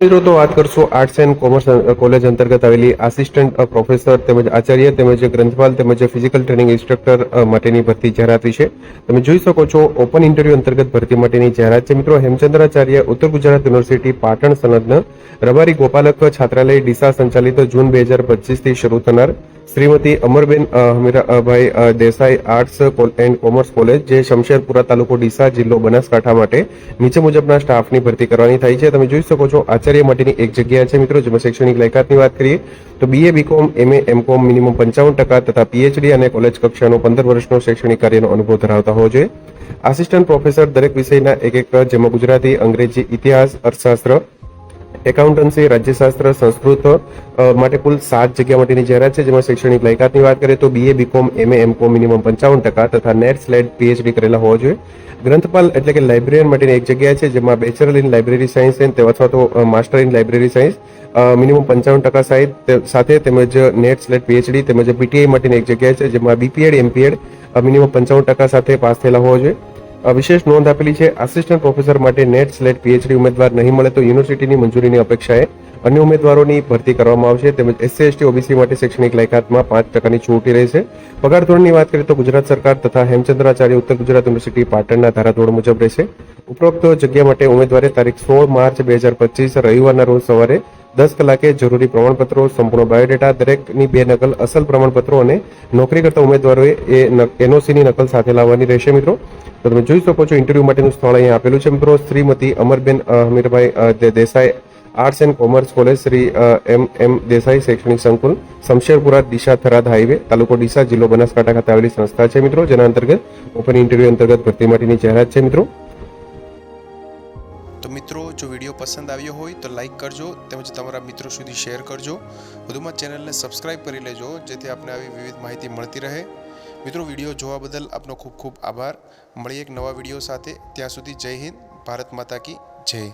મિત્રો તો વાત કરશું આર્ટ્સ એન્ડ કોમર્સ કોલેજ અંતર્ગત આવેલી આસિસ્ટન્ટ પ્રોફેસર તેમજ આચાર્ય તેમજ ગ્રંથપાલ તેમજ ફિઝિકલ ટ્રેનિંગ ઇન્સ્ટ્રક્ટર માટેની ભરતી જાહેરાત વિશે તમે જોઈ શકો છો ઓપન ઇન્ટરવ્યુ અંતર્ગત ભરતી માટેની જાહેરાત છે. મિત્રો, હેમચંદ્રાચાર્ય, ઉત્તર ગુજરાત યુનિવર્સિટી પાટણ સંલગ્ન રબારી ગોપાલક છાત્રાલય, ડીસા સંચાલિત જૂન બે હજાર પચીસથી શરૂ થનાર Shrimati Amarben Hamirabhai Desai arts and commerce college જે શમશેરપુરા તાલુકો ડીસા જિલ્લો બનાસકાંઠા માટે નીચે મુજબના સ્ટાફની ભરતી કરવાની થાય છે. તમે જોઈ શકો છો, આચાર્ય માટેની એક જગ્યા છે મિત્રો, જેમાં શૈક્ષણિક લાયકાતની વાત કરીએ, તો BA BCom MA MCom minimum પંચાવન ટકા તથા પીએચડી અને કોલેજ કક્ષાનો પંદર વર્ષનો શૈક્ષણિક કાર્યનો અનુભવ ધરાવતા હોવો જોઈએ. આસિસ્ટન્ટ પ્રોફેસર દરેક વિષયના એક એક, જેમાં ગુજરાતી, અંગ્રેજી, ઇતિહાસ, અર્થશાસ્ત્ર એકાઉન્ટન્સી, રાજ્યશાસ્ત્ર, સંસ્કૃત માટે કુલ સાત જગ્યા માટેની જાહેરાત છે, જેમાં શૈક્ષણિક લાયકાતની વાત કરીએ તો BA BCom MA com minimum પંચાવન ટકા તથા નેટ સ્લેટ પીએચડી કરેલા હોવા જોઈએ. ગ્રંથપાલ એટલે કે લાઇબ્રેરિયન માટેની એક જગ્યા છે, જેમાં બેચરલ ઇન લાઇબ્રેરી સાયન્સ અથવા તો master in library science minimum પંચાવન ટકા સાહિત સાથે તેમજ નેટ સ્લેટ પીએચડી તેમજ પીટીઆઈ માટેની એક જગ્યા છે, જેમાં બીપીએડ એમપીએડ મિનિમમ પંચાવન ટકા સાથે પાસ થયેલા હોવા જોઈએ. વિશેષ નોંધ આપેલી છે. આસિસ્ટન્ટ પ્રોફેસર માટે નેટ સ્લેટ પીએચડી ઉમેદવાર નહીં મળે તો યુનિવર્સિટીની મંજૂરીની અપેક્ષાએ અન્ય ઉમેદવારોની ભરતી કરવામાં આવશે તેમજ એસસી એસટી ઓબીસી માટે શૈક્ષણિક લાયકાતમાં પાંચ ટકાની છૂટ રહેશે. પગાર ધોરણની વાત કરીએ તો ગુજરાત સરકાર તથા હેમચંદ્રાચાર્ય ઉત્તર ગુજરાત યુનિવર્સિટી પાટણના ધારાધોરણ મુજબ રહેશે. ઉપરોક્ત જગ્યા માટે ઉમેદવારે તારીખ સોળ માર્ચ બે હજાર પચીસ રવિવારના રોજ સવારે દસ કલાકે જરૂરી પ્રમાણપત્રો, સંપૂર્ણ બાયોડેટા, દરેકની બે નકલ, અસલ પ્રમાણપત્રો અને નોકરી કરતા ઉમેદવારોએ એ એનઓસીની નકલ સાથે લાવવાની રહેશે મિત્રો. તો તમે જોઈ શકો છો, ઇન્ટરવ્યૂ માટેનું સ્થળ અહીંયા આપેલું છે મિત્રો. Shrimati Amarben Hamirbhai Desai arts and commerce college Shri M M Desai શૈક્ષણિક સંકુલ, શમશેરપુરા દિશા થરાદ હાઈવે તાલુકો ડીસા, જિલ્લો બનાસકાંઠા ખાતે આવેલી સંસ્થા છે મિત્રો, જેના અંતર્ગત ઓપન ઇન્ટરવ્યુ અંતર્ગત ભરતી માટેની જાહેરાત છે મિત્રો. તો મિત્રો, જો વીડિયો પસંદ આવ્યો હોય તો લાઈક કરજો, તેમજ તમારા મિત્રો સુધી શેર કરજો. વધુમાં ચેનલને સબસ્ક્રાઇબ કરી લેજો, જેથી આપને આવી વિવિધ માહિતી મળતી રહે. મિત્રો, વીડિયો જોવા બદલ આપનો ખૂબ ખૂબ આભાર. મળીએ એક નવા વીડિયો સાથે. ત્યાં સુધી જય હિન્દ, ભારત માતા કી જય.